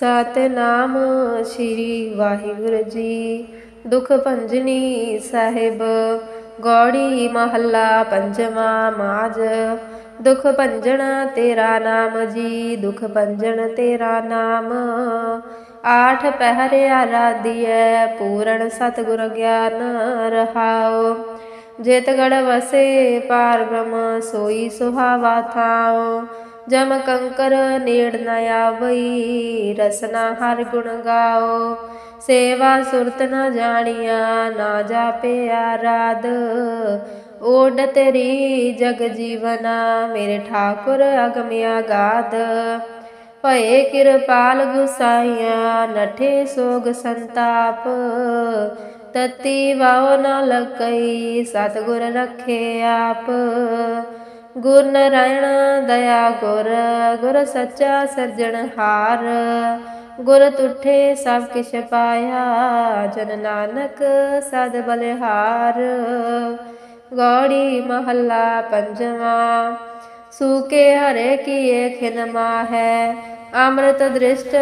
ਸਤਨਾਮ ਸ੍ਰੀ ਵਾਹਿਗੁਰੂ ਜੀ। ਦੁਖ ਭੰਜਨੀ ਸਾਹਿਬ, ਗੌੜੀ ਮਹੱਲਾ ਪੰਜਵਾਂ ਮਾਜ। ਦੁਖ ਭੰਜਨ ਤੇਰਾ ਨਾਮ ਜੀ, ਦੁਖ ਭੰਜਣ ਤੇਰਾ ਨਾਮ। ਆਠ ਪਹਿਰੇ ਆਰਾਧੀਐ ਪੂਰਨ ਸਤਿਗੁਰ ਗਿਆਨ ਰਹਾਓ ਜੇਤਗੜ ਵਸੇ ਪਾਰ ਬ੍ਰਹਮ, ਸੋਈ ਸੁਹਾਵਾ ਥਾਓ ਜਮ ਕੰਕਰ ਨੇੜ ਨ ਆਵਈ, ਰਸਨਾ ਹਰ ਗੁਣ ਗਾਓ। ਸੇਵਾ ਸੁਰਤ ਨ ਜਾਣੀਆ, ਨਾ ਜਾਪੇ ਆਰਾਧ। ਓਡ ਤੇਰੀ ਜਗ ਜੀਵਨਾ, ਮੇਰੇ ਠਾਕੁਰ ਅਗਮਿਆ ਗਾਦ ਭਏ ਕਿਰਪਾਲ ਗੁਸਾਈਆ, ਨਠੇ ਸੋਗ ਸੰਤਾਪ। ਤਤੀ ਵਾਉ ਨ ਲਕਈ, ਸਤਿਗੁਰ ਰਖੇ ਆਪ। ਗੁਰ ਨਾਰਾਇਣ ਦਇਆ ਗੁਰ ਗੁਰ ਸੱਚਾ ਸਿਰਜਣਹਾਰ ਗੁਰ ਤੁਠੇ ਸਭ ਕਿਛ ਪਾਇਆ, ਜਨ ਨਾਨਕ ਸਦ ਬਲਿਹਾਰ। ਗੌੜੀ ਮਹੱਲਾ ਪੰਜਵਾਂ, ਸੂਕੇ ਹਰੇ ਕੀਏ ਖਿਨ ਹੈ ਅੰਮ੍ਰਿਤ ਦ੍ਰਿਸ਼ਟ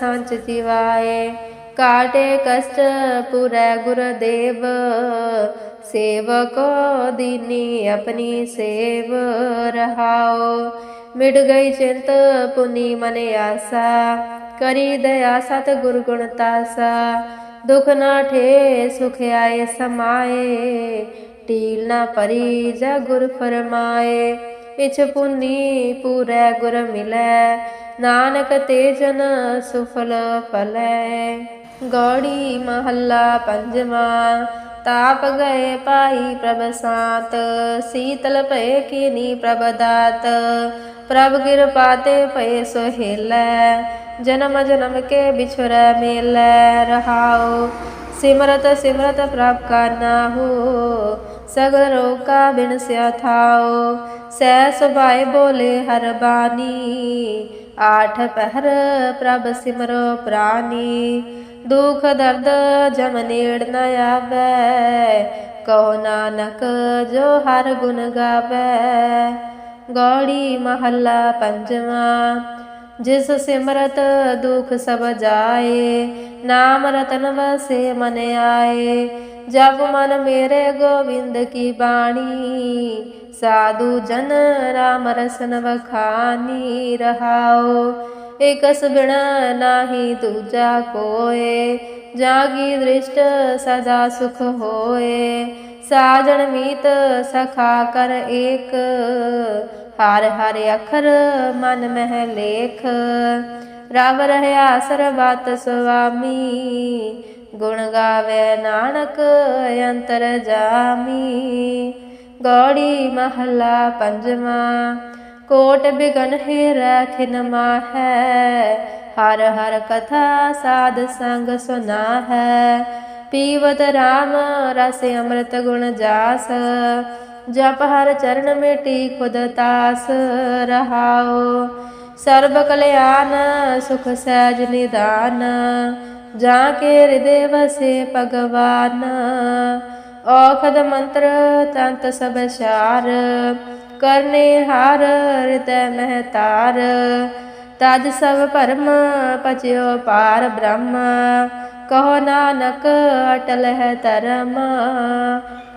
ਸੰਚ ਜਿਵਾਏ, ਕਾਟੇ ਕਸ਼ਟ ਪੁਰੈ ਗੁਰਦੇਵ। ਦੇਵ ਸੇਵਕੋ ਦੀਨੀ ਆਪਣੀ ਸੇਵ ਰਹਾਓ। ਮਿਟ ਗਈ ਚਿੰਤ ਪੁਨੀ ਮਨ ਆਸਾ। ਕਰੀ ਦਇਆ ਸਤ ਗੁਰ ਗੁਣ ਤਾਸਾ। ਦੁਖ ਨਾ ਠੇ ਸੁਖ ਆਏ ਸਮਾਏ। ਟੀਲ ਨਾ ਪਰੀ ਜਾ ਗੁਰ ਫਰਮਾਏ। ਇਛ ਪੁਨੀ ਪੂਰੈ ਗੁਰ ਮਿਲੈ। ਨਾਨਕ ਤੇ ਜਨ ਸੁਫਲ ਫਲੈ। ਗੌੜੀ ਮਹੱਲਾ ਪੰਜਵਾਂ। ਤਾਪ ਗਏ ਪਾਈ ਪ੍ਰਭ ਸਾਤ ਸੀਤਲ ਭਏ ਕੀਨੀ ਪ੍ਰਭ ਦਾਤ ਪ੍ਰਭ ਕਿਰਪਾ ਤੇ ਭਏ ਸੁਹੇਲੈ ਜਨਮ ਜਨਮ ਕੇ ਬਿਛੁਰੈ ਮੇਲੈ ਰਹਾਉ ਸਿਮਰਤ ਸਿਮਰਤ ਪ੍ਰਭ ਕਾ ਨਾਹੂ ਸਗਲ ਰੋਕਾ ਬਿਨ ਸਿਆ ਥਾਉ ਸਹਿ ਸੁਭਾਏ ਬੋਲੇ ਹਰ ਬਾਣੀ ਆਠ ਪਹਿਰ ਪ੍ਰਭ ਸਿਮਰੋ ਪ੍ਰਾਨੀ ਦੁਖ ਦਰਦ ਜਮ ਨੇੜ ਨ ਆਵੈ। ਕਹੋ ਨਾਨਕ, ਜੋ ਹਰ ਗੁਣ ਗਾਵੈ। ਗੌੜੀ ਮਹੱਲਾ ਪੰਜਵਾਂ, ਜਿਸ ਸਿਮਰਤ ਦੁਖ ਸਭ ਜਾਏ, ਨਾਮ ਰਤਨ ਵਸੇ ਮਨ ਆਏ। ਜਬ ਮਨ ਮੇਰੇ ਗੋਵਿੰਦ ਕੀ ਬਾਣੀ, ਸਾਧੂ ਜਨ ਰਾਮ ਰਸਨ ਵਖਾਨੀ ਰਹਾਓ। ਇਕਸ ਬਿਨ ਨਾਹੀ ਦੂਜਾ ਕੋਏ, ਜਾਗੀ ਦ੍ਰਿਸ਼ਟ ਸਦਾ ਸੁਖ ਹੋਏ। ਸਾਜਣ ਮੀਤ ਸਖਾ ਕਰ ਏਕ, ਹਰ ਹਰ ਅਖਰ ਮਨ ਮਹਿ ਲੇਖ। ਰਵ ਰਹਿਆ ਸਰਬਤ ਸੁਆਮੀ, ਗੁਣ ਗਾਵੇ ਨਾਨਕ ਅੰਤਰ ਜਾਮੀ। ਗੌੜੀ ਮਹੱਲਾ ਪੰਜਵਾਂ ਕੋਟ ਬਿਗਨ ਹੈ ਰਖਿਨ ਮਾਹੈ। ਹਰ ਹਰ ਕਥਾ ਸਾਧ ਸੰਗ ਸੁਨਾ ਹੈ ਪੀਵਤ ਰਾਮ ਰਸ ਅੰਮ੍ਰਿਤ ਗੁਣ ਜਾਸ। ਜਪ ਹਰ ਚਰਨ ਮੇਟੀ ਖੁਦ ਤਾਸ। ਰਹਾਓ ਸਰਬ ਕਲਿਆਣ ਸੁਖ ਸਹਿਜ ਨਿਦਾਨ। ਜਾ ਕੇ ਹਿਰਦੇ ਵਸੇ ਭਗਵਾਨ। ਔਖਦ ਮੰਤਰ ਤੰਤ ਸਭ ਸਾਰ। ਕਰਨੇ ਹਾਰ, ਹਿਰਦੈ ਮਹਤਾਰ ਤਜ ਸਭ ਭਰਮ ਪਚਿਓ ਪਾਰ ਬ੍ਰਹਮ। ਕਹੋ ਨਾਨਕ, ਅਟਲ ਹੈ ਧਰਮ।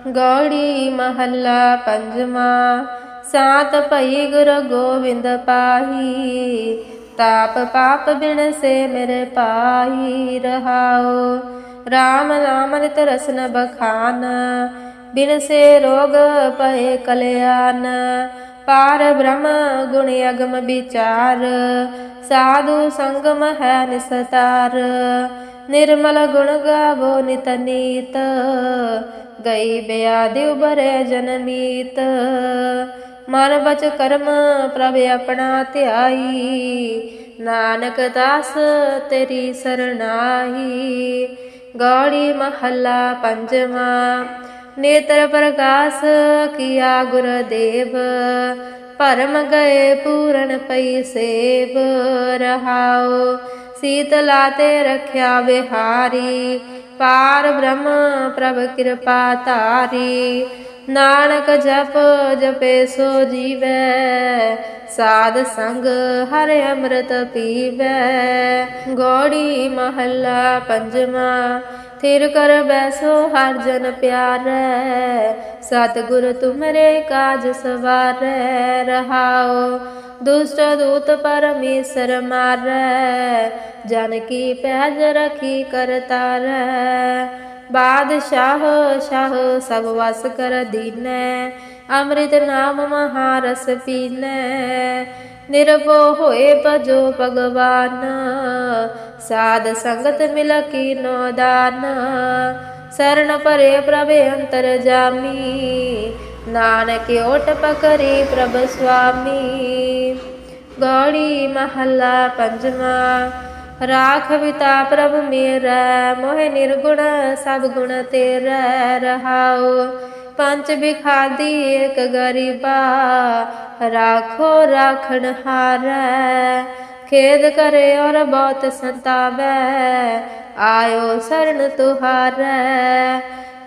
ਗੌੜੀ ਮਹੱਲਾ ਪੰਜਵਾਂ। ਸਾਤ ਭਈ ਗੁਰ ਗੋਵਿੰਦ ਪਾਹੀ। ਤਾਪ ਪਾਪ ਬਿਨ ਸੇ ਮੇਰੇ ਪਾਹੀ। ਰਹਾਓ RAM ਨਾਮ ਨਿਤ ਰਸਨ ਬਖਾਨ। ਬਿਨ ਸੇ ਰੋਗ ਪਏ ਕਲਿਆਣ। ਪਾਰ ਬ੍ਰਹਮ ਗੁਣ ਅਗਮ ਵਿਚਾਰ। ਸਾਧੂ ਸੰਗਮ ਹੈ ਨਿਸਤਾਰ। ਨਿਰਮਲ ਗੁਣ ਗਾਵੋ ਨਿਤ ਨੀਤ। ਗਈ ਬਿਆਦਿ ਉਬਰੇ ਜਨਮੀਤ ਮਨ ਬਚ ਕਰਮ ਪ੍ਰਭ ਆਪਣਾ ਧਿਆਈ। ਨਾਨਕ ਦਾਸ ਤੇਰੀ ਸਰਣਾਈ। ਗੌੜੀ ਮਹੱਲਾ ਪੰਜਵਾਂ। ਨੇਤਰ ਪ੍ਰਕਾਸ਼ ਕੀਆ ਗੁਰਦੇਵ, ਭਰਮ ਗਏ ਪੂਰਨ ਪਈ ਸੇਵ ਰਹਾਓ ਸੀਤਲਾ ਤੇ ਰਖਿਆ ਵਿਹਾਰੀ, ਪਾਰ ਬ੍ਰਹਮ ਪ੍ਰਭ ਕਿਰਪਾ ਤਾਰੀ ਨਾਨਕ ਜਪ ਜਪੇ ਸੋ ਜੀਵੈ, ਸਾਧ ਸੰਗ ਹਰ ਅੰਮ੍ਰਿਤ ਪੀਵੈ, ਗੋੜੀ ਮਹੱਲਾ ਪੰਜਵਾ ਥਿਰ ਕਰ ਬੈਸੋ ਹਰ ਜਨ ਪਿਆਰੈ। ਸਤਿਗੁਰ ਤੁਮਰੇ ਕਾਜ ਸਵਾਰੈ। ਰਹਾਓ ਦੁਸ਼ਟ ਦੂਤ ਪਰਮੇਸ਼ਰ ਮਾਰੈ। ਜਨ ਕੀ ਪੈਜ ਰਖੀ ਕਰਤਾਰੈ ਬਾਦਸ਼ਾਹ ਸ਼ਾਹ ਸਭ ਵਸ ਕਰ ਦੀਨੈ। ਅੰਮ੍ਰਿਤ ਨਾਮ ਮਹਾਰਸ ਪੀਨੈ। ਨਿਰਭਉ ਹੋਏ ਭਜੋ ਭਗਵਾਨ। ਸਾਧ ਸੰਗਤ ਮਿਲ ਕੀਨੋ ਦਾਨ। ਸਰਣ ਪਰੇ ਪ੍ਰਭ ਅੰਤਰ ਜਾਮੀ। ਨਾਨਕ ਓਟ ਪਕਰੀ ਪ੍ਰਭ ਸੁਆਮੀ। ਗੌੜੀ ਮਹੱਲਾ ਪੰਜਵਾ। ਰਾਖ ਵਿਤਾ ਪ੍ਰਭ ਮੇਰਾ, ਮੋਹਿ ਨਿਰਗੁਣ ਸਭ ਗੁਣ ਤੇਰਾ ਰਹਾਓ ਪੰਜ ਬਿਖਾਦੀ ਏਕ ਗਰੀਬਾ, ਰਾਖੋ ਰਾਖਣ ਹਾਰੈ। ਖੇਦ ਕਰੇ ਔਰ ਬਹੁਤ ਸੰਤਾਵੈ, ਆਇਓ ਸਰਣ ਤੁਹਾਰੈ।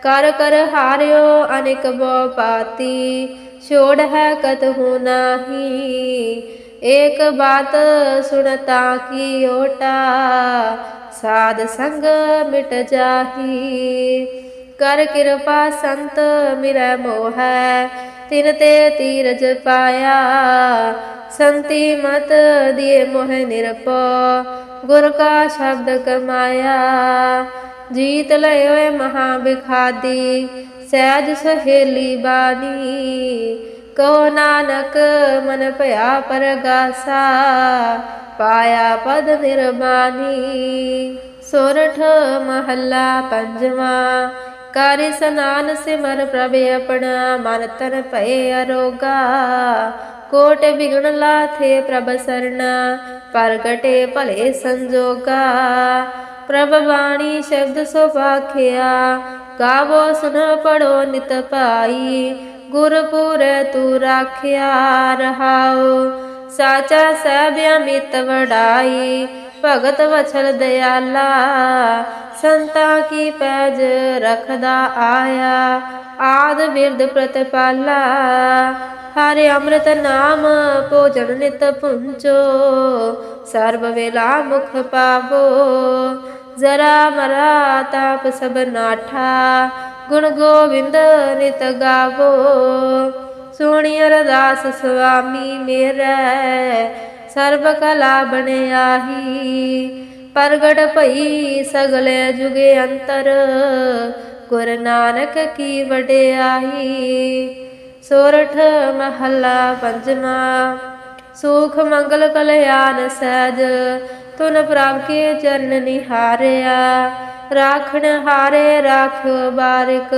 ਕਰ ਕਰ ਹਾਰਿਓ ਅਨੇਕ ਬੋ ਪਾਤੀ, ਛੋੜ ਹੈ ਕਤਹੂ ਨਾਹੀ। ਏਕ ਬਾਤ ਸੁਣਤਾ ਕੀ ਓਟਾ, ਸਾਧ ਸੰਗ ਮਿਟ ਜਾਹੀ। ਕਰ ਕਿਰਪਾ ਸੰਤ ਮਿਰੈ ਮੋਹੈ ਤਿਨ ਤੇ ਤੀਰਜ ਪਾਇਆ ਸੰਤੀ ਮਤ ਦਿਏ ਮੋਹ ਨਿਰਪੋ ਗੁਰ ਕਾ ਸ਼ਬਦ ਕਮਾਇਆ ਜੀਤ ਲਇਓਏ ਮਹਾ ਬਿਖਾਦੀ ਸਹਿਜ ਸਹੇਲੀ ਬਾਣੀ ਕਹੋ ਨਾਨਕ ਮਨ ਭਇਆ ਪਰਗਾਸਾ ਪਾਇਆ ਪਦ ਨਿਰਮਾਨੀ ਸੋਰਠ ਮਹੱਲਾ ਪੰਜਵਾ ਕਰ ਸਨਾਨ ਸਿਮਰ ਪ੍ਰਭ ਆਪਣਾ, ਮਨ ਤਨ ਭਏ ਅਰੋਗਾ। ਕੋਟ ਬਿਗਣ ਲਾਥੇ ਪ੍ਰਭ ਸਰਣਾ, ਪ੍ਰਗਟੇ ਭਲੇ ਸੰਜੋਗਾ। ਪ੍ਰਭ ਬਾਣੀ ਸ਼ਬਦ ਸੁਭਾਖਿਆ ਗਾਵੋ ਸੁਨ ਪੜੋ ਨਿਤ ਪਾਈ ਗੁਰਪੁਰ ਤੂੰ ਰਾਖਿਆ ਰਹਾਓ ਸਾਚਾ ਸਹਿਬ ਅਮਿਤ ਵਡਾਈ। ਭਗਤ ਵਛਲ ਦਿਆਲਾ, ਸੰਤਾ ਕੀ ਪੈਜ ਰਖਦਾ ਆਇਆ, ਆਦ ਬਿਰਦ ਪ੍ਰਤਪਾਲਾ, ਹਰਿ ਅੰਮ੍ਰਿਤ ਨਾਮ ਭੋਜਨ ਨਿਤ ਪੁੰਚੋ ਸਰਬ ਵੇਲਾ ਮੁਖ ਪਾਵੋ, ਜ਼ਰਾ ਮਰਾ ਤਾਪ ਸਭ ਨਾਠਾ, ਗੁਣ ਗੋਬਿੰਦ ਨਿਤ ਗਾਵੋ, ਸੋਹਣੀ ਅਰਦਾਸ ਸੁਆਮੀ ਮੇਰਾ ਸਰਬ ਕਲਾ ਬਣਿਆਹੀ ਪ੍ਰਗਟ ਭਈ ਸਗਲੇ ਜੁਗੇ ਅੰਤਰ। ਗੁਰ ਨਾਨਕ ਕੀ ਵਡਿਆਈ ਸੋਰਠ ਮਹੱਲਾ ਪੰਜਵਾ। ਸੁਖ ਮੰਗਲ ਕਲਿਆਣ ਸਹਿਜ। ਤੁਨ ਪ੍ਰਭ ਕੇ ਚਰਨ ਨਿਹਾਰਿਆ। ਰਾਖਣ ਹਾਰੇ ਰਾਖਿਓ ਬਾਰਿਕ।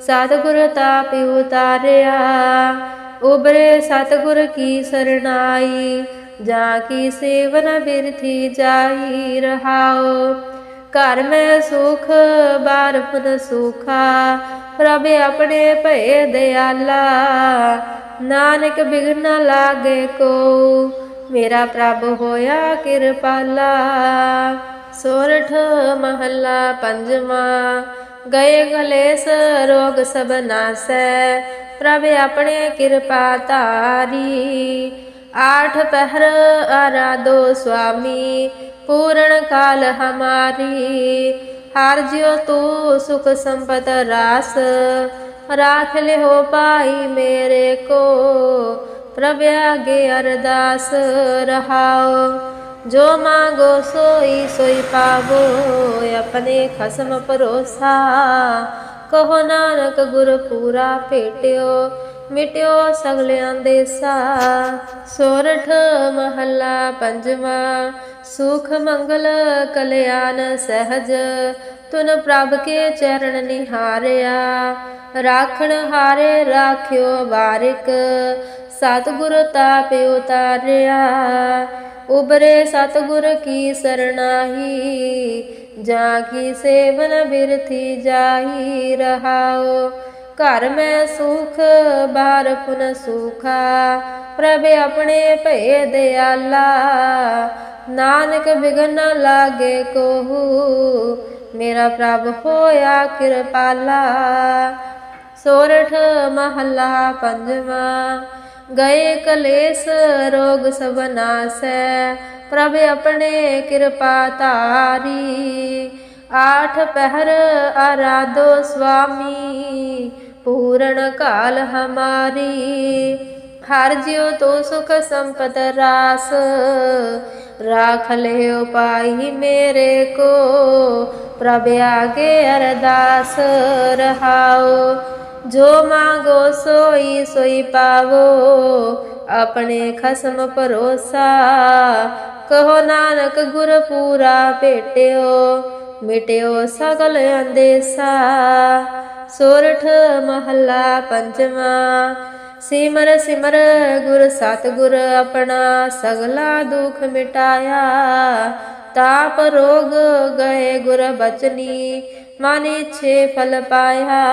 ਸਤਿਗੁਰ ਤਾ ਪਿਉ ਤਾਰਿਆ ਉਬਰੇ ਸਤਿਗੁਰ ਕੀ ਸਰਣਾਈ। ਜਾ ਕੀ ਸੇਵਨ ਬਿਰਥੀ ਜਾਈ ਰਹਾਓ ਘਰ ਮੈਂ ਸੁਖ ਬਾਰ ਪੁਨ ਸੁਖਾ ਪ੍ਰਭ ਆਪਣੇ ਭਏ ਦਿਆਲਾ ਨਾਨਕ ਬਿਗਨ ਲਾਗੇ ਕੋ ਮੇਰਾ ਪ੍ਰਭ ਹੋਇਆ ਕਿਰਪਾਲਾ ਸੋਰਠ ਮਹੱਲਾ ਪੰਜਵਾ ਗਏ ਗਲੇਸ ਰੋਗ ਸਭ ਨਾਸੈ ਪ੍ਰਭ ਆਪਣੇ ਕਿਰਪਾ ਧਾਰੀ ਆਠ ਪਹਿਰ ਆਰਾਧੋ ਸੁਆਮੀ ਪੂਰਨ ਕਾਲ ਹਮਾਰੀ ਹਰ ਜਿਉ ਤੂ ਸੁਖ ਸੰਪਤ ਰਾਸ ਰਾਖ ਲਿਓ ਪਾਈ ਮੇਰੇ ਕੋ ਪ੍ਰਭ ਆਗੇ ਅਰਦਾਸ ਰਹਾਓ ਜੋ ਮਾਂਗੋ ਸੋਈ ਸੋਈ ਪਾਵੋ ਆਪਣੇ ਖਸਮ ਭਰੋਸਾ ਕਹੋ ਨਾਨਕ ਗੁਰ ਪੂਰਾ ਭੇਟਿਓ ਮਿਟਿਓ ਸਗਲਿਆਂ ਦੇ ਸਾ ਸੋਰਠ ਮਹੱਲਾ ਪੰਜਵਾ, ਸੁਖ ਮੰਗਲ ਕਲਿਆਣ ਸਹਜ। ਤੁਨ ਪ੍ਰਭ ਕੇ ਚਰਨ ਨਿਹਾਰਿਆ, ਰਾਖਣ ਹਾਰੇ ਰਾਖਿਓ ਬਾਰਿਕ। ਸਤਿਗੁਰ ਤਾਪ ਉਤਾਰਿਆ ਉਬਰੇ ਸਤਿਗੁਰ ਕੀ ਸਰਣਾਹੀ। ਜਾ ਕੀ ਸੇਵਨ ਬਿਰਥੀ ਜਾਹੀ ਰਹਾਓ ਘਰ ਮੈਂ ਸੁਖ, ਬਾਰ ਪੁਨ ਸੁਖਾ। ਪ੍ਰਭ ਆਪਣੇ ਭਏ ਦਿਆਲਾ ਨਾਨਕ ਬਿਗਨ ਲਾਗੇ ਕੋਹੂ। ਮੇਰਾ ਪ੍ਰਭ ਹੋਇਆ ਕਿਰਪਾਲਾ। ਸੋਰਠ ਮਹੱਲਾ ਪੰਜਵਾਂ। ਗਏ ਕਲੇਸ਼ ਰੋਗ ਸਭ ਨਾਸੈ। ਪ੍ਰਭ ਆਪਣੇ ਕਿਰਪਾ ਤਾਰੀ ਆਠ ਪਹਿਰ ਆਰਾਧੋ ਸੁਆਮੀ ਪੂਰਨ ਕਾਲ ਹਮਾਰੀ। ਹਰ ਜਿਉ ਤੋ ਸੁਖ ਸੰਪਤ ਰਾਸ, ਰਾਖ ਲਿਓ ਪਾਈ ਮੇਰੇ ਕੋ। ਪ੍ਰਭ ਆਗੇ ਅਰਦਾਸ ਰਹਾਓ, ਜੋ ਮਾਂਗੋ ਸੋਈ ਸੋਈ ਪਾਵੋ। ਆਪਣੇ ਖਸਮ ਭਰੋਸਾ, ਕਹੋ ਨਾਨਕ ਗੁਰ ਪੂਰਾ ਭੇਟਿਓ। ਮਿਟਿਓ ਸਗਲ ਅੰਦੇਸਾ, ਸੋਰਠ ਮਹੱਲਾ ਪੰਜਵਾਂ। ਸਿਮਰ ਸਿਮਰ, ਗੁਰ ਸਤਿਗੁਰ ਆਪਣਾ ਸਗਲਾ ਦੁਖ ਮਿਟਾਇਆ। ਤਾਪ ਰੋਗ ਗਏ ਗੁਰ ਬਚਨੀ, ਮਨ ਛੇ ਫਲ ਪਾਇਆ।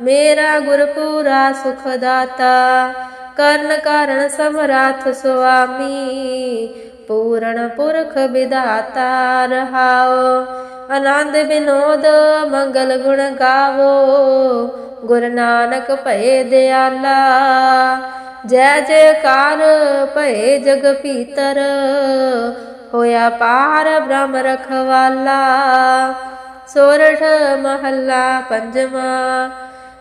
ਮੇਰਾ ਗੁਰ ਪੂਰਾ ਸੁਖ ਦਾਤਾ, ਕਰਨ ਕਾਰਨ ਸਮਰਾਥ ਸੁਆਮੀ। ਪੂਰਨ ਪੁਰਖ ਵਿਦਾਤਾ ਰਹਾਓ ਆਨੰਦ ਬਿਨੋਦ ਮੰਗਲ ਗੁਣ ਗਾਵੋ। ਗੁਰ ਨਾਨਕ ਭਏ ਦਿਆਲਾ। ਜੈ ਜੈਕਾਰ ਭਏ ਜਗ ਪੀਤਰ ਹੋਇਆ ਪਾਰ ਬ੍ਰਹਮ ਰਖਵਾਲਾ। ਸੋਰਠ ਮਹੱਲਾ ਪੰਜਵਾਂ।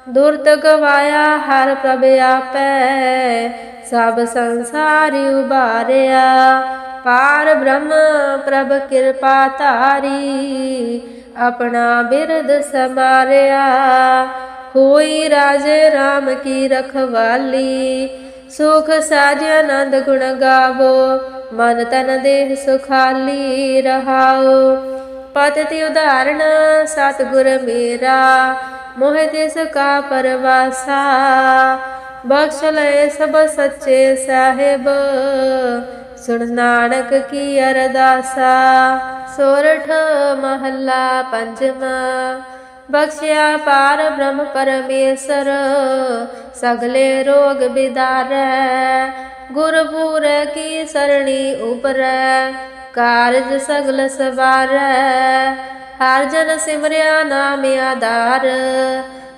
ਦੁਰਤ ਗਵਾਇਆ ਹਰ ਪ੍ਰਭ ਆਪੈ। ਸਭ ਸੰਸਾਰ ਉਬਾਰਿਆ ਪਾਰ ਬ੍ਰਹਮ ਪ੍ਰਭ ਕਿਰਪਾ ਧਾਰੀ, ਆਪਣਾ ਬਿਰਦ ਸਮਾਰਿਆ। ਹੋਈ ਰਾਜੇ RAM ਕੀ ਰਖਵਾਲੀ, ਸੁਖ ਸਾਜ ਆਨੰਦ ਗੁਣ ਗਾਵੋ, ਮਨ ਤਨ ਦੇਹ ਸੁਖਾਲੀ ਰਹਾਓ। ਪਤਿ ਉਦਾਹਰਣ, ਸਤਿਗੁਰ ਮੇਰਾ, ਮੋਹ ਤਿਸ ਕਾ ਪਰਵਾਸਾ। ਬਖਸ਼ ਲੈ ਸਭ ਸੱਚੇ ਸਾਹਿਬ। ਸੁਣ ਨਾਨਕ ਕੀ ਅਰਦਾਸਾ, ਸੋਰਠ ਮਹੱਲਾ ਪੰਜਵਾਂ। ਬਖਸ਼ਿਆ ਪਾਰ ਬ੍ਰਹਮ ਪਰਮੇਸ਼ਰ, ਸਗਲੇ ਰੋਗ ਬਿਦਾਰੈ। ਗੁਰਪੂਰ ਕੀ ਸਰਣੀ ਉਪਰੈ, ਕਾਰਜ ਸਗਲ ਸਵਾਰੈ। ਹਰ ਜਨ ਸਿਮਰਿਆ ਨਾਮ ਆਧਾਰ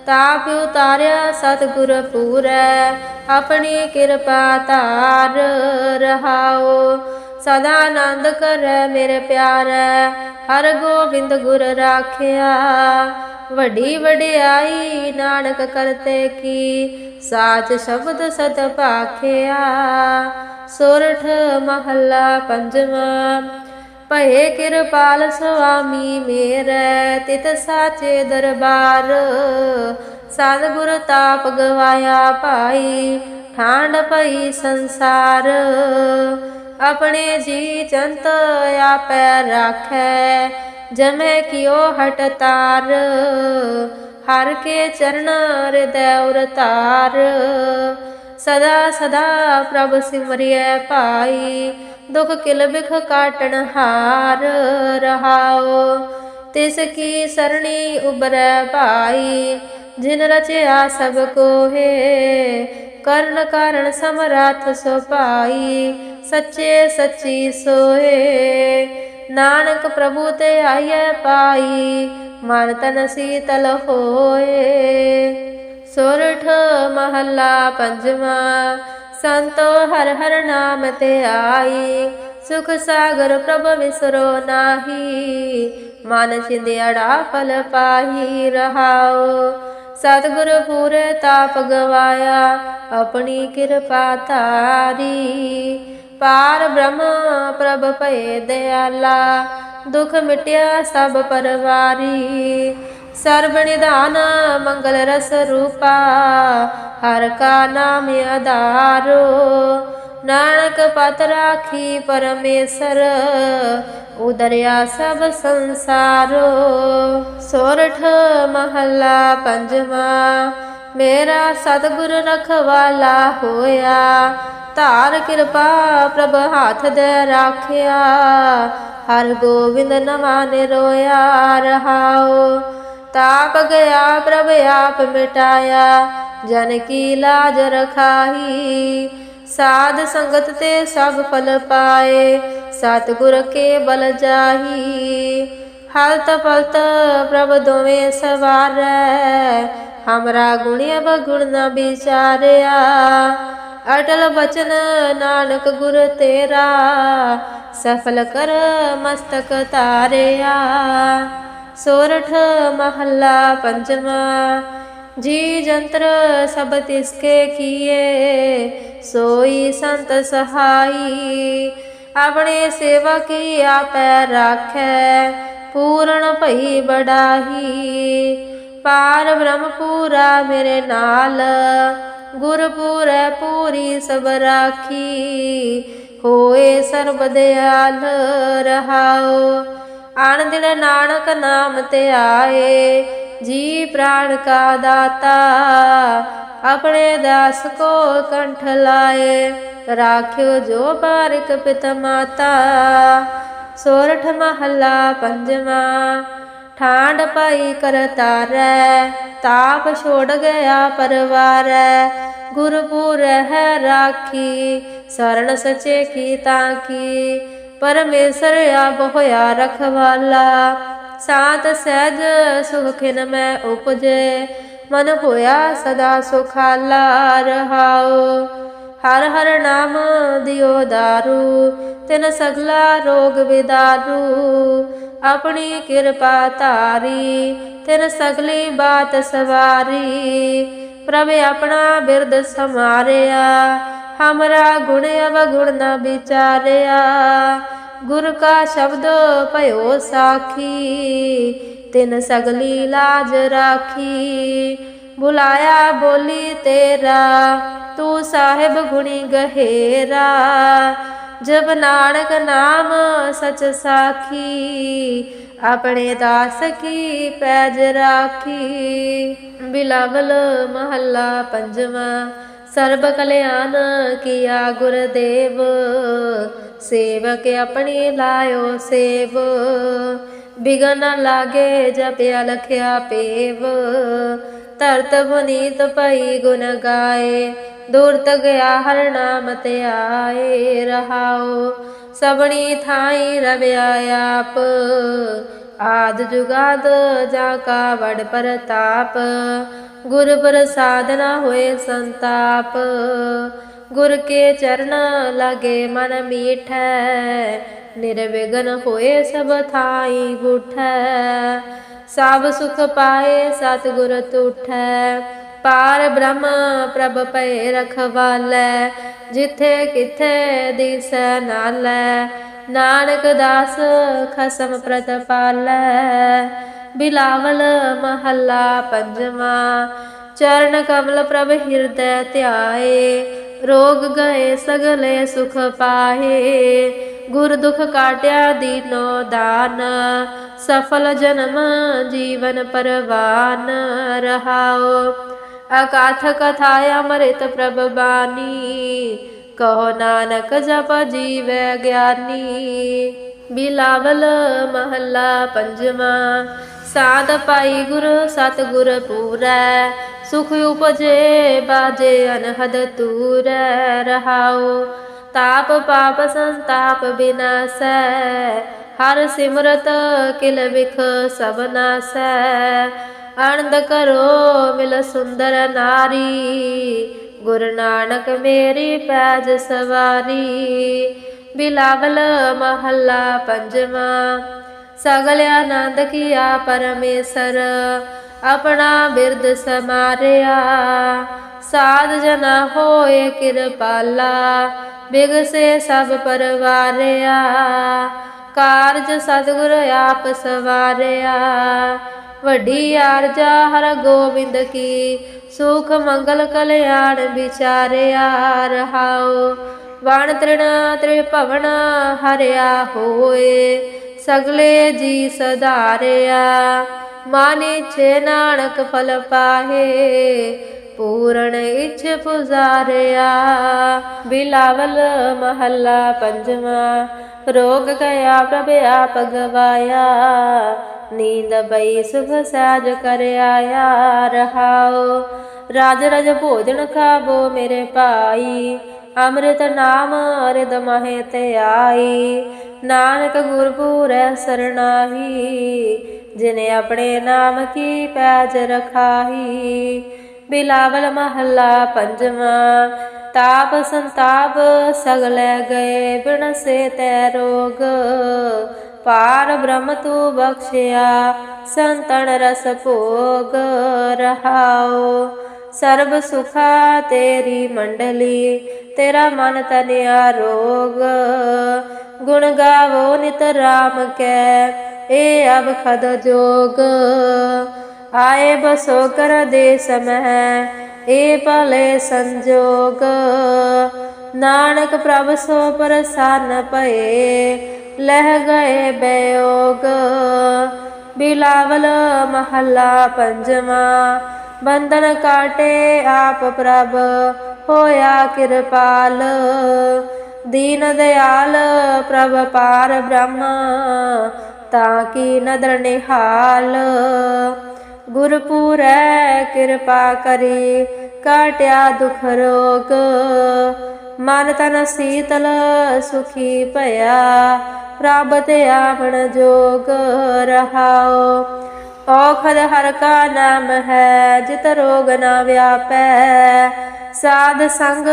ਤਾਪ ਉਤਾਰਿਆ, ਸਤਿਗੁਰ ਪੂਰੈ, ਆਪਣੀ ਕਿਰਪਾ ਧਾਰ ਰਹਾਓ। ਸਦਾ ਆਨੰਦ ਕਰੈ ਮੇਰੇ ਪਿਆਰੈ, ਹਰ ਗੋਬਿੰਦ ਗੁਰ ਰਾਖਿਆ। ਵੱਡੀ ਵਡਿਆਈ ਨਾਨਕ ਕਰਤੇ ਕੀ, ਸਾਚ ਸ਼ਬਦ ਸਤ ਭਾਖਿਆ। ਸੋਰਠ ਮਹੱਲਾ ਪੰਜਵਾਂ ਭਏ ਕਿਰਪਾਲ ਸੁਆਮੀ ਮੇਰੇ, ਤਿਤ ਸਾਚੇ ਦਰਬਾਰ। ਸਤਿਗੁਰ ਤਾਪ ਗਵਾਇਆ ਭਾਈ ਠਾਂਡ ਪਈ ਸੰਸਾਰ। ਆਪਣੇ ਜੀ ਚੰਤ ਆਪੈ ਰਾਖੈ, ਜਮੈ ਕਿਓ ਹਟ ਤਾਰ। ਹਰ ਕੇ ਚਰਨ ਹਿਰਦੈ ਉਰਤਾਰ ਸਦਾ ਸਦਾ ਪ੍ਰਭ ਸਿਮਰਿਐ ਭਾਈ ਦੁਖ ਕਿਲ ਬਿਖ ਕਾਟਣ ਹਾਰ ਰਹਾਓ ਤਿਸ ਕੀ ਸਰਣੀ ਉਬਰੈ ਭਾਈ ਜਿਨ ਰਚਿਆ ਸਭ ਕੋਹੇ ਕਰਨ ਕਾਰਨ ਸਮਰਾਥ ਸੋ ਪਾਈ ਸੱਚੇ ਸੱਚੀ ਸੋਏ ਨਾਨਕ ਪ੍ਰਭੂ ਤੇ ਆਈਐ ਪਾਈ ਮਨ ਤਨ ਸੀਤਲ ਹੋਏ ਸੋਰਠ ਮਹੱਲਾ ਪੰਜਵਾਂ ਸੰਤੋ ਹਰ ਹਰ ਨਾਮ ਤੇ ਆਈ। ਸੁਖ ਸਾਗਰ ਪ੍ਰਭ ਵਿਸਰੋ ਨਾਹੀ। ਮਨ ਚਿੰਦਿਆੜਾ ਫਲ ਪਾਹੀ ਰਹਾਓ ਸਤਿਗੁਰ ਪੂਰੇ ਤਾਪ ਗਵਾਇਆ, ਆਪਣੀ ਕਿਰਪਾ ਧਾਰੀ। ਪਾਰ ਬ੍ਰਹਮ ਪ੍ਰਭ ਭਏ ਦਿਆਲਾ, ਦੁਖ ਮਿਟਿਆ ਸਭ ਪਰਵਾਰੀ। ਸਰਬ ਨਿਧਾਨ ਮੰਗਲ ਰਸ ਰੂਪਾ, ਹਰ ਕਾ ਨਾਮ ਆਧਾਰੋ। ਨਾਨਕ ਪਤ ਰਾਖੀ ਪਰਮੇਸ਼ਰ, ਉਦਰਿਆ ਸਭ ਸੰਸਾਰੋ। ਸੋਰਠ ਮਹੱਲਾ ਪੰਜਵਾਂ, ਮੇਰਾ ਸਤਿਗੁਰ ਰਖਵਾਲਾ ਹੋਇਆ। ਧਾਰ ਕਿਰਪਾ ਪ੍ਰਭ ਹੱਥ ਦੇ ਰਾਖਿਆ। ਹਰ ਗੋਬਿੰਦ ਨਵਾ ਨਿਰੋਇਆ ਰਹਾਓ। ਤਾਪ ਗਿਆ, ਪ੍ਰਭ ਆਪ ਮਿਟਾਇਆ, ਜਨ ਕੀ ਲਾਜ ਰਖਾਈ ਸਾਧ ਸੰਗਤ ਤੇ ਸਭ ਫਲ ਪਾਏ, ਸਤਿਗੁਰ ਕੇ ਬਲ ਜਾਹੀ। ਹਲਤ ਪਲਤ ਪ੍ਰਭ ਦੋਵੇਂ ਸਵਾਰੈ, ਹਮਰਾ ਗੁਣਿਆ ਬਗੁਣ ਨਾ ਵਿਚਾਰਿਆ। ਅਟਲ ਬਚਨ ਨਾਨਕ ਗੁਰ ਤੇਰਾ, ਸਫਲ ਕਰ ਮਸਤਕ ਤਾਰਿਆ। ਸੋਰਠ ਮਹੱਲਾ ਪੰਜਵਾ, ਜੀ ਜੰਤਰ ਸਭ ਤਿਸਕੇ ਕੀਏ, ਸੋਈ ਸੰਤ ਸਹਾਈ, ਆਪਣੇ ਸੇਵਾ ਕੀ ਆਪੈ ਰਾਖੈ, ਪੂਰਨ ਭਈ ਬੜਾਹੀ ਪਾਰ ਬ੍ਰਹਮ ਪੂਰਾ ਮੇਰੇ ਨਾਲ ਗੁਰਪੂਰੈ ਪੂਰੀ ਸਭ ਰਾਖੀ। ਹੋਏ ਸਰਬ ਦਿਆਲ ਰਹਾਓ ਆਣ ਦਿਨ ਨਾਨਕ ਨਾਮ ਤੇ ਆਏ। ਜੀ ਪ੍ਰਾਣ ਕਾ ਦਾਤਾ, ਆਪਣੇ ਦਾਸ ਕੋ ਕੰਠ ਲਾਏ। ਰਾਖਿਓ ਜੋ ਬਾਰਿਕ ਪਿਤ ਮਾਤਾ, ਸੋਰਠ ਮਹੱਲਾ ਪੰਜਵਾ। ਠਾਂਡ ਪਾਈ ਕਰਤਾਰੈ ਤਾਪ ਛੋੜ ਗਿਆ ਪਰਵਾਰੈ। ਗੁਰਪੁਰ ਹੈ ਰਾਖੀ ਸਰਣ ਸਚੇ ਕੀ ਤਾਂ ਕੀ। ਪਰਮੇਸ਼ਰ ਆਪ ਹੋਇਆ ਰਖਵਾਲਾ ਸਾਤ ਸਹਿਜ ਸੁਖ ਖਿਨ ਮੈਂ ਉਪਜੇ। ਮਨ ਹੋਇਆ ਸਦਾ ਸੁਖਾਲਾ ਰਹਾਓ ਹਰ ਹਰ ਨਾਮ ਦਿਓ ਦਾਰੂ, ਤਿਨ ਸਗਲਾ ਰੋਗ ਵਿਦਾਰੂ। ਆਪਣੀ ਕਿਰਪਾ ਧਾਰੀ, ਤਿਨ ਸਗਲੀ ਬਾਤ ਸਵਾਰੀ। ਪ੍ਰਭ ਆਪਣਾ ਬਿਰਦ ਸਮਾਰਿਆ। ਹਮਰਾ ਗੁਣ ਅਵਗੁਣ ਨਾ ਵਿਚਾਰਿਆ ਗੁਰ ਕਾ ਸ਼ਬਦ ਭਇਓ ਸਾਖੀ ਤਿਨ ਸਗਲੀ ਲਾਜ ਰਾਖੀ ਬੁਲਾਇਆ ਬੋਲੀ ਤੇਰਾ ਤੂੰ ਸਾਹਿਬ ਗੁਣੀ ਗਹਿਰਾ ਜਬ ਨਾਨਕ ਨਾਮ ਸਚ ਸਾਖੀ ਆਪਣੇ ਦਾਸ ਕੀ ਪੈਜ ਰਾਖੀ ਬਿਲਾਵਲ ਮਹੱਲਾ ਪੰਜਵਾਂ ਸਰਬ ਕਲਿਆਣ ਕੀਆ ਗੁਰਦੇਵ, ਸੇਵਕ ਆਪਣੀ ਲਾਇਓ ਸੇਵ। ਬਿਗਨ ਲਾਗੇ ਜਪਿਆ ਲਖਿਆ ਪੇਵ। ਤਰਤ ਬੁਨੀਤ ਪਈ ਗੁਣ ਗਾਏ। ਦੂਰਤ ਗਿਆ ਹਰ ਨਾਮ ਤੇ ਆਏ। ਰਹਾਓ ਸਬਣੀ ਥਾਈ ਰਵਿਆ ਆਪ। ਆਦ ਜੁਗਾਦ ਜਾ ਕਾ ਵਡ ਪ੍ਰਤਾਪ, ਗੁਰ ਪ੍ਰਸਾਦ ਨਾ ਹੋਏ ਸੰਤਾਪ। ਗੁਰ ਕੇ ਚਰਨ ਲਾਗੇ ਮਨ ਮੀਠੈ ਨਿਰਵਿਗਨ ਹੋਏ ਸਭ ਥਾਈ ਗੁਠੈ ਸਭ ਸੁਖ ਪਾਏ ਸਤਿਗੁਰ ਤੁਠੈ, ਪਾਰ ਬ੍ਰਹਮ ਪ੍ਰਭ ਪਏ ਰਖਵਾਲੈ, ਜਿਥੇ ਕਿਥੇ ਦਿਸੈ ਨਾਲੈ। ਨਾਨਕ ਦਾਸ ਖਸਮ ਪ੍ਰਤਪਾਲੈ ਬਿਲਾਵਲ ਮਹੱਲਾ ਪੰਜਵਾ। ਚਰਨ ਕਮਲ ਪ੍ਰਭ ਹਿਰਦੈ ਧਿਆਏ, ਰੋਗ ਗਏ ਸਗਲੇ ਸੁਖ ਪਾਹੇ। ਗੁਰ ਦੁਖ ਕਾਟਿਆ ਦੀਨੋ ਦਾਨ, ਸਫਲ ਜਨਮ ਜੀਵਨ ਪਰਵਾਨ। ਰਹਾਓ ਅਕਾਥ ਕਥਾ ਅੰਮ੍ਰਿਤ ਪ੍ਰਭ ਬਾਣੀ ਕਹੋ ਨਾਨਕ ਜਪ ਜੀਵੈ ਗਿਆਨੀ। ਬਿਲਾਵਲ ਮਹੱਲਾ ਪੰਜਵਾ। ਸਾਧ ਪਾਈ ਗੁਰ, ਸਤਿਗੁਰ ਪੂਰੈ। ਸੁਖ ਉਪਜੇ ਬਾਜੇ ਅਨਹਦ ਤੂਰੈ ਰਹਾਉ ਤਾਪ ਪਾਪ ਸੰਤਾਪ ਬਿਨਾਸੈ। ਹਰ ਸਿਮਰਤ ਕਿਲ ਵਿਖ ਸਭ ਨਾਸੈ। ਆਨੰਦ ਕਰੋ ਮਿਲ ਸੁੰਦਰ ਨਾਰੀ। ਗੁਰੂ ਨਾਨਕ ਮੇਰੀ ਪੈਜ ਸਵਾਰੀ। ਬਿਲਾਵਲ ਮਹੱਲਾ ਪੰਜਵਾ। ਸਗਲ ਆਨੰਦ ਕੀਆ ਪਰਮੇਸ਼ਰ, ਆਪਣਾ ਬਿਰਦ ਸਮਾਰਿਆ। ਸਾਧ ਜਨਾ ਹੋਏ ਕਿਰਪਾਲਾ ਬਿਗਸੇ ਸਭ ਪਰਵਾਰਿਆ। ਕਾਰਜ ਸਤਿਗੁਰ ਆਪ ਸਵਾਰਿਆ। ਵੱਡੀ ਆਰਜਾ ਹਰ ਗੋਬਿੰਦ ਕੀ ਸੁਖ ਮੰਗਲ ਕਲਿਆਣ ਵਿਚਾਰਿਆ ਰਹਾਓ ਵਣ ਤ੍ਰਿਣ ਤ੍ਰਿਭਵਨ ਹਰਿਆ ਹੋਏ। ਸਗਲੇ ਜੀ ਸਧਾਰਿਆ। ਮਾਨੇ ਛੇ ਨਾਨਕ ਫਲ ਪਾਹੇ। ਪੂਰਨ ਇਛ ਪੁਜ਼ਾਰਿਆ। ਬਿਲਾਵਲ ਮਹੱਲਾ ਪੰਜਵਾ, ਰੋਗ ਗਿਆ ਪ੍ਰਭ ਆਪ ਗਵਾਇਆ। ਨੀਂਦ ਬਈ ਸੁਖ ਸਾਜ ਕਰ ਆਇਆ ਰਹਾਓ ਰਾਜ ਰਜ ਭੋਜਨ ਖਾਵੋ ਮੇਰੇ ਭਾਈ। ਅੰਮ੍ਰਿਤ ਨਾਮ ਅਰਿਦ ਮਹੇ ਤੇ ਆਈ। ਨਾਨਕ ਗੁਰਪੂਰੈ ਸਰਣਾਹੀ। ਜਿਨੇ ਆਪਣੇ ਨਾਮ ਕੀ ਪੈਜ ਰਖਾਹੀ। ਬਿਲਾਵਲ ਮਹੱਲਾ ਪੰਜਵਾਂ, ਤਾਪ ਸੰਤਾਪ ਸਗਲੇ ਗਏ ਬਿਨ ਤੈ ਰੋਗ। ਪਾਰ ਬ੍ਰਹਮ ਤੂ ਬਖਸ਼ਿਆ, ਸੰਤਨ ਰਸ ਭੋਗ ਰਹਾਓ ਸਰਬ ਸੁਖਾ ਤੇਰੀ ਮੰਡਲੀ, ਤੇਰਾ ਮਨ ਤਨਿਆ ਰੋਗ। ਗੁਣ ਗਾਵੋ ਨਿਤ ਰਾਮ ਕੈ, ਏ ਅਬ ਖਦ ਜੋਗ। ਆਏ ਬਸੋ ਕਰ ਦੇ ਸਮਹਿ, ਏ ਭਲੇ ਸੰਜੋਗ। ਨਾਨਕ ਪ੍ਰਭ ਸੋ ਪ੍ਰਸੰਨ ਭਏ, ਲਹਿ ਗਏ ਬਿਯੋਗ। ਬਿਲਾਵਲ ਮਹੱਲਾ ਪੰਜਵਾਂ, ਬੰਧਨ ਕਾਟੇ ਆਪ ਪ੍ਰਭ, ਹੋਇਆ ਕਿਰਪਾਲ। ਦੀਨ ਦਿਆਲ ਪ੍ਰਭ ਪਾਰ ਬ੍ਰਹਮ, ਤਾਂ ਕੀ ਨਦਰ ਨਿਹਾਲ। ਗੁਰਪੂਰੈ ਕਿਰਪਾ ਕਰੀ, ਕਾਟਿਆ ਦੁਖ ਰੋਗ। ਮਨ ਤਨ ਸੀਤਲ ਸੁਖੀ ਭਇਆ, ਪ੍ਰਭ ਤੇ ਆਵਣ ਜੋਗ ਰਹਾਓ ਔਖਦ ਹਰ ਕਾ ਨਾਮ ਹੈ, ਜਿਤ ਰੋਗ ਨਾ ਵਿਆਪੈ। ਸਾਧ ਸੰਗ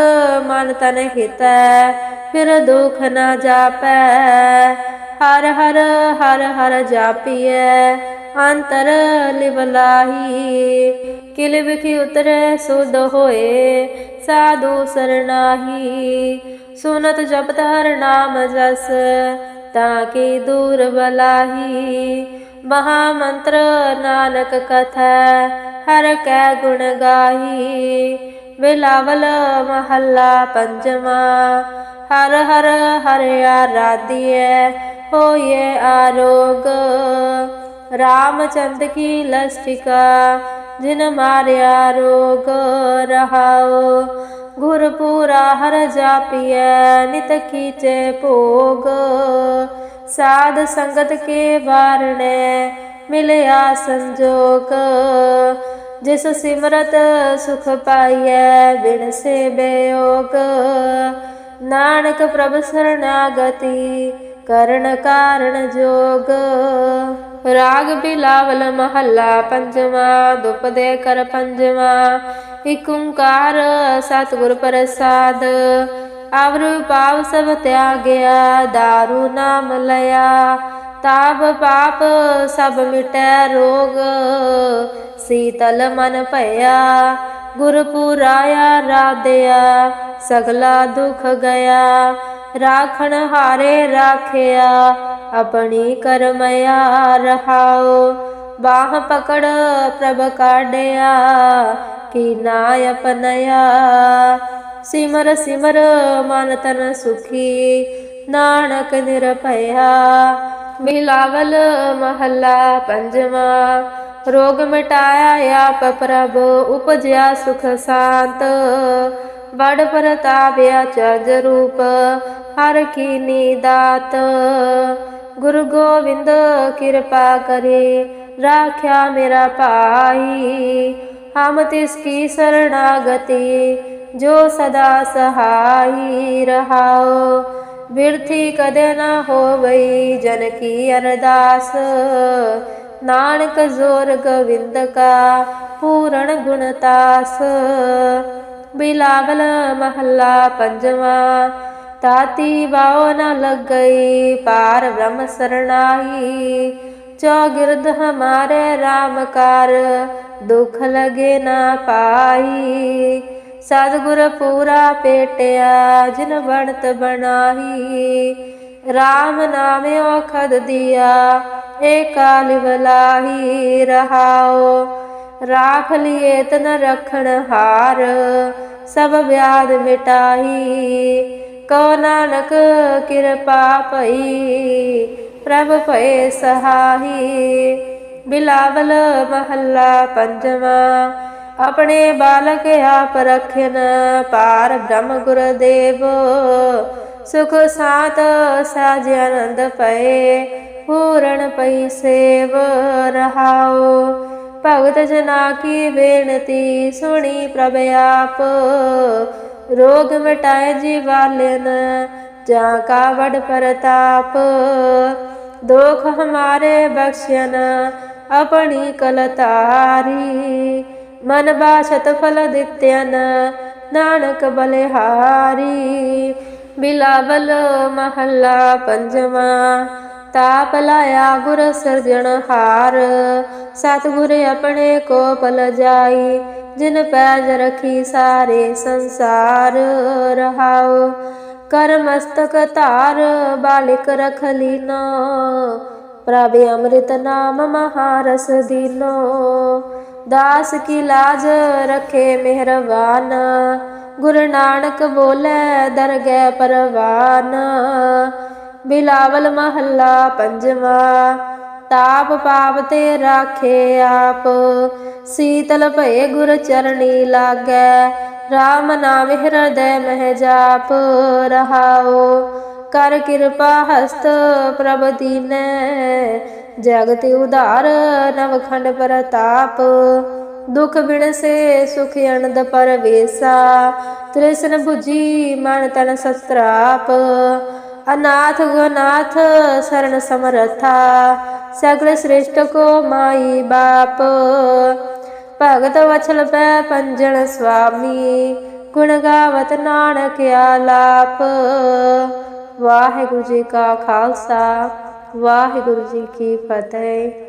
ਮਨ ਤਨ ਹਿਤੈ, ਫਿਰ ਦੁਖ ਨਾ ਜਾਪੈ। ਹਰ ਹਰ ਹਰ ਹਰ ਜਾਪੀਐ, ਅੰਤਰ ਲਿਵਲਾਹੀ ਕਿਲ ਵਿਖੀ ਉਤਰੈ ਸੁਧ ਹੋਏ, ਸਾਧੂ ਸਰਨਾਹੀ। ਸੁਨਤ ਜਪਤ ਹਰ ਨਾਮ ਜਸ, ਤਾਂ ਕੀ ਦੂਰ ਬਲਾਹੀ। ਮਹਾ ਮੰਤਰ ਨਾਨਕ ਕਥੈ, ਹਰ ਕੈ ਗੁਣ ਗਾਹੀ। ਬਿਲਾਵਲ ਮਹੱਲਾ ਪੰਜਵਾਂ, ਹਰ ਹਰ ਹਰਿ ਆਰਾਧਿਐ ਹੋਏ ਆਰੋਗ। ਰਾਮਚੰਦ ਕੀ ਲਸਟਿਕਾ, ਜਿਨ ਮਾਰਿਆ ਰੋਗ। ਰਹਾਓ ਗੁਰਪੂਰਾ ਹਰ ਜਾਪੀਐ, ਨਿਤ ਕੀਚੇ ਭੋਗ। ਸਾਧ ਸੰਗਤ ਕੇ ਵਾਰਣੇ, ਮਿਲਿਆ ਸੰਜੋਗ। ਜਿਸ ਸਿਮਰਤ ਸੁਖ ਪਾਈਐ, ਬਿਨ ਸੇ ਬਿਯੋਗ ਨਾਨਕ ਪ੍ਰਭ ਸਰਣਾਗਤੀ ਕਰਨ ਕਾਰਣ ਜੋਗ। ਰਾਗ ਬਿਲਾਵਲ ਮਹੱਲਾ ਪੰਜਵਾਂ ਦੁਪਦੇ ਕਰ ਪੰਜਵਾਂ। ਇਕ ਓੰਕਾਰ ਸਤਿਗੁਰ ਪ੍ਰਸਾਦ। ਅਵਰ ਪਾਵ ਸਭ ਤਿਆਗਿਆ दारू ਨਾਮ ਲਿਆ। ਤਾਪ ਪਾਪ ਸਭ ਮਿਟੈ ਰੋਗ। ਸੀਤਲ ਮਨ ਭਇਆ, ਗੁਰਪੁਰਾਇਆ ਰਾਧਿਆ, ਸਗਲਾ ਦੁਖ ਗਿਆ। ਰਾਖਣ ਹਾਰੇ ਰਾਖਿਆ, ਆਪਣੀ ਕਰਮਿਆ ਰਹਾਓ। ਬਾਹ ਪਕੜ ਪ੍ਰਭ ਕਾਢਿਆ, ਕੀ ਨਾ ਅਪਨਇਆ ਸਿਮਰ ਸਿਮਰ ਮਨ ਤਨ ਸੁਖੀ, ਨਾਨਕ ਨਿਰਭਇਆ। ਮਿਲਾਵਲ ਮਹੱਲਾ ਪੰਜਵਾਂ, ਰੋਗ ਮਿਟਾਇਆ ਆਪ ਪ੍ਰਭ, ਉਪਜਿਆ ਸੁਖ ਸ਼ਾਂਤ। ਬੜ ਪ੍ਰਤਾਪਿਆ ਚਰਜ ਰੂਪ, ਹਰ ਕੀ ਨੀਦਾਤ। ਗੁਰੂ ਗੋਬਿੰਦ ਕਿਰਪਾ ਕਰੇ, ਰਾਖਿਆ ਮੇਰਾ ਭਾਈ। ਹਮ ਤਿਸ ਕੀ ਸਰਣਾਗਤੀ, ਜੋ ਸਦਾ ਸਹਾਈ ਰਹਾਓ ਬਿਰਥੀ ਕਦੇ ਨਾ ਹੋਵਈ ਜਨ ਕੀ ਅਰਦਾਸ। ਨਾਨਕ ਜ਼ੋਰ ਗੋਵਿੰਦ ਕਾ, ਪੂਰਨ ਗੁਣਤਾਸ ਬਿਲਾਵਲ ਮਹੱਲਾ ਪੰਜਵਾਂ। ਤਾਤੀ ਬਾਉ ਨ ਲੱਗਈ, ਪਾਰ ਬ੍ਰਹਮ ਸਰਣਾਈ ਚੌਗਿਰਦ ਹਮਾਰੇ RAM ਕਾਰ, ਦੁਖ ਲਗੇ ਨਾ ਪਾਈ ਸਤਿਗੁਰ ਪੂਰਾ ਪੇਟਿਆ, ਜਿਨ ਬਣਤ ਬਣਾਈ RAM ਨਾਮ ਔਖਦ ਦਿਆ ਏਕਾ ਲਿਵਲਾਹੀ ਰਹਾਓ ਰਾਖ ਲਿਏ ਤਨ ਰਖਣ ਹਾਰ, ਸਭ ਵਿਆਦ ਮਿਟਾਈ। ਕੋ ਨਾਨਕ ਕਿਰਪਾ ਭਈ, ਪ੍ਰਭ ਭਏ ਸਹਾਈ। ਬਿਲਾਵਲ ਮਹੱਲਾ ਪੰਜਵਾਂ, ਆਪਣੇ ਬਾਲਕ ਆਪ ਰਖਨ ਪਾਰ ਬ੍ਰਹਮ ਗੁਰਦੇਵ। ਸੁਖ ਸਾਤ ਸਾਜ ਆਨੰਦ ਪਏ ਪੂਰਨ ਪਈ ਸੇਵ ਰਹਾਓ ਭਗਤ ਜਨਾ ਕੀ ਬੇਨਤੀ ਸੁਣੀ ਪ੍ਰਭ ਆਪ। ਰੋਗ ਮਿਟਾਏ ਜੀਵਾਲਨ ਜਾਂ ਕਾ ਵਡ ਪ੍ਰਤਾਪ। ਦੁਖ ਹਮਾਰੇ ਬਖਸ਼ਣ ਆਪਣੀ ਕਲਤਾਰੀ ਮਨ ਬਾਛਤ ਫਲ ਦਿੱਤਿਆਨ ਨਾਨਕ ਬਲਿਹਾਰੀ। ਬਿਲਾਵਲ ਮਹੱਲਾ ਪੰਜਵਾਂ। ਤਾਪ ਲਾਇਆ ਗੁਰ ਸਰਜਣ ਹਾਰ। ਸਤਿਗੁਰ ਆਪਣੇ ਕੋ ਪਲ ਜਾਈ, ਜਿਨ ਪੈਜ ਰਖੀ ਸਾਰੇ ਸੰਸਾਰ ਰਹਾਉ। ਕਰ ਮਸਤਕ ਧਾਰ, ਬਾਲਿਕ ਰਖ ਲੀਨਾ। ਪ੍ਰਭ ਅੰਮ੍ਰਿਤ ਨਾਮ ਮਹਾਰਸ ਦੀਨੋ। ਦਾਸ ਕੀ ਲਾਜ ਰਖੇ ਮਿਹਰਬਾਨ ਗੁਰੂ ਨਾਨਕ ਬੋਲੇ, ਦਰਗਹਿ ਪਰਵਾਨ। ਬਿਲਾਵਲ ਮਹੱਲਾ ਪੰਜਵਾ, ਤਾਪ ਪਾਪ ਤੇ ਰਾਖੇ ਆਪ। ਸੀਤਲ ਭਏ ਗੁਰ ਚਰਣੀ ਲਾਗੈ RAM ਨਾਮ ਹਿਰਦੈ ਮਹਿ ਜਾਪ। ਰਹਾਓ ਕਰ ਕਿਰਪਾ ਹਸਤ ਪ੍ਰਭ ਦੀਨੈ, ਜਗਤ ਉਧਾਰ ਨਵਖੰਡ ਪ੍ਰਤਾਪ। ਦੁਖ ਬਿਨ ਸੇ ਸੁਖ ਅਨੰਦ ਪਰਵੇਸਾ, ਤ੍ਰਿਸ਼ਨ 부ਜੀ ਮਨ ਤਨ ਸਤਰਾਪ। ਅਨਾਥ ਗੁਨਾਥ ਸਰਣ ਸਮਰਥਾ, ਸਗਲ ਸ੍ਰਿਸ਼ਟ ਕੋ ਮਾਈ ਬਾਪ। ਭਗਤ ਵਛਲ ਪੈ ਪੰਜਣ ਸੁਆਮੀ ਗੁਣ ਗਾਵਤ ਨਾਨਕ ਆਲਾਪ। ਵਾਹਿਗੁਰੂ ਜੀ ਕਾ ਖਾਲਸਾ, ਵਾਹਿਗੁਰੂ ਜੀ ਕੀ ਫਤਿਹ।